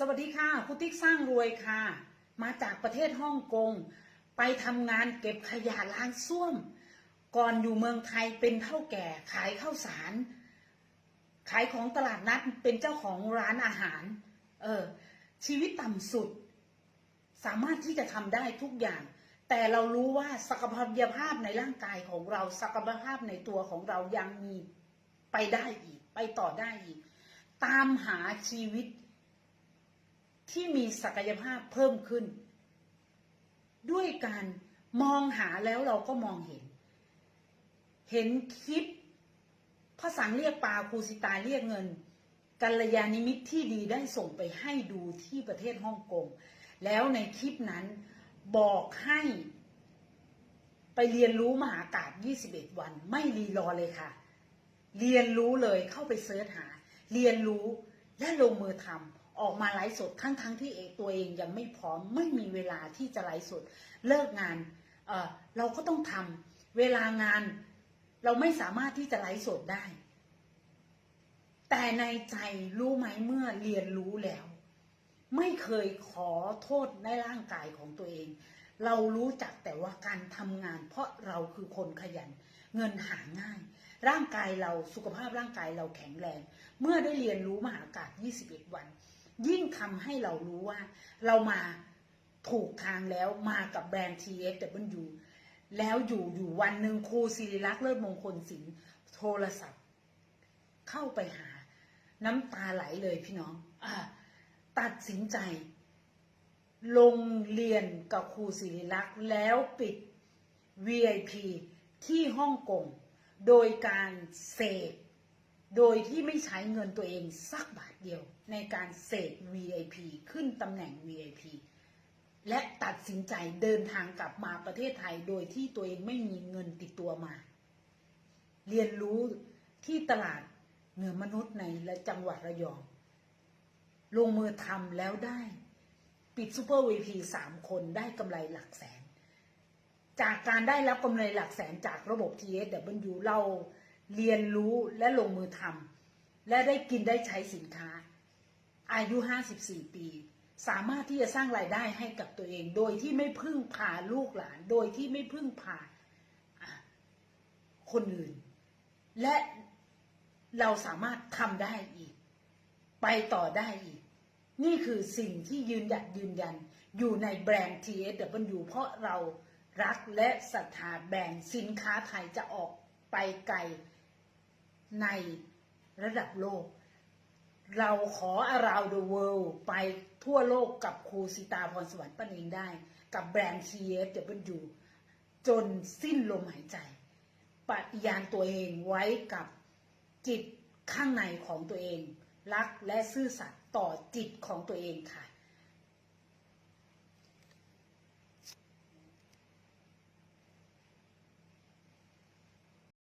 สวัสดีค่ะคุณติ๊กสร้างรวยค่ะ มาจากประเทศฮ่องกง ไปทำงานเก็บขยะล้างส้วม ก่อนอยู่เมืองไทยเป็นเท่าแก่ขายข้าวสาร ขายของตลาดนัดเป็นเจ้าของร้านอาหาร เออ ชีวิตต่ำสุด สามารถที่จะทำได้ทุกอย่าง แต่เรารู้ว่าศักยภาพในร่างกายของเราศักยภาพในตัวของเรายังมีไปได้อีก ไปต่อได้อีก ตามหาชีวิต ที่มีศักยภาพเพิ่มขึ้น ด้วยการมองหาแล้วเราก็มองเห็น เห็นคลิปพระสังเรียกปลาครูสิตาเรียกเงินกัลยาณิมิตที่ดีได้ส่งไปให้ดูที่ประเทศฮ่องกงแล้วในคลิปนั้นบอกให้ไปเรียนรู้มหากาศ21 วัน ไม่รีรอเลยค่ะ เรียนรู้เลยเข้าไปเสิร์ชหา เรียนรู้และลงมือทำ ออกมาไลฟ์สดทั้งทั้งที่เองตัวเองยังไม่พร้อมไม่มีเวลาที่จะไลฟ์สดเลิกงานเเราก็ต้องทำเวลางานเราไม่สามารถที่จะไลฟ์สดได้ แต่ในใจรู้ไหมเมื่อเรียนรู้แล้ว ไม่เคยขอโทษในร่างกายของตัวเอง เรารู้จักแต่ว่าการทำงาน เพราะเราคือคนขยัน เงินหาง่าย ร่างกายเราสุขภาพร่างกายเราแข็งแรง เมื่อได้เรียนรู้มหากาศ 21 วัน ยิ่งทำให้เรารู้ว่า เรามาถูกทางแล้วมากับแบรนด์ TFW แล้วอยู่อยู่วันหนึ่งครูศิริลักษ์เลิศมงคลศิลป์โทรศัพท์ เข้าไปหา น้ำตาไหลเลยพี่น้องอตัดสินใจ ลงเรียนกับครูศิริลักษ์แล้วปิด VIP ที่ฮ่องกงโดยการเสก โดยที่ไม่ใช้เงินตัวเองสักบาทเดียว ในการเสก VIP ขึ้นตำแหน่ง VIP และตัดสินใจเดินทางกลับมาประเทศไทย โดยที่ตัวเองไม่มีเงินติดตัวมา เรียนรู้ที่ตลาดเหนือมนุษย์ในและจังหวัดระยอง ลงมือทำแล้วได้ ปิดซูเปอร์วีพีสามคนได้กำไรหลักแสน จากการได้รับกำไรหลักแสนจากระบบ TSW เรา เรียนรู้และลงมือทำและได้กินได้ใช้สินค้า อายุ 54 ปี สามารถที่จะสร้างรายได้ให้กับตัวเอง โดยที่ไม่พึ่งพาลูกหลาน โดยที่ไม่พึ่งพาคนอื่น และเราสามารถทำได้อีก ไปต่อได้อีก นี่คือสิ่งที่ยืนหยัดยืนยัน อยู่ในแบรนด์ TSW เพราะเรารักและศรัทธาแบรนด์สินค้าไทยจะออกไปไกล ในระดับโลก เราขอ around the world ไปทั่วโลกกับครูสิตาพรสวรรค์ปนิงได้ กับแบรนด์ TSW จนสิ้นลมหายใจปฏิญาณตัวเองไว้กับจิตข้างในของตัวเอง รักและซื่อสัตย์ต่อจิตของตัวเองค่ะ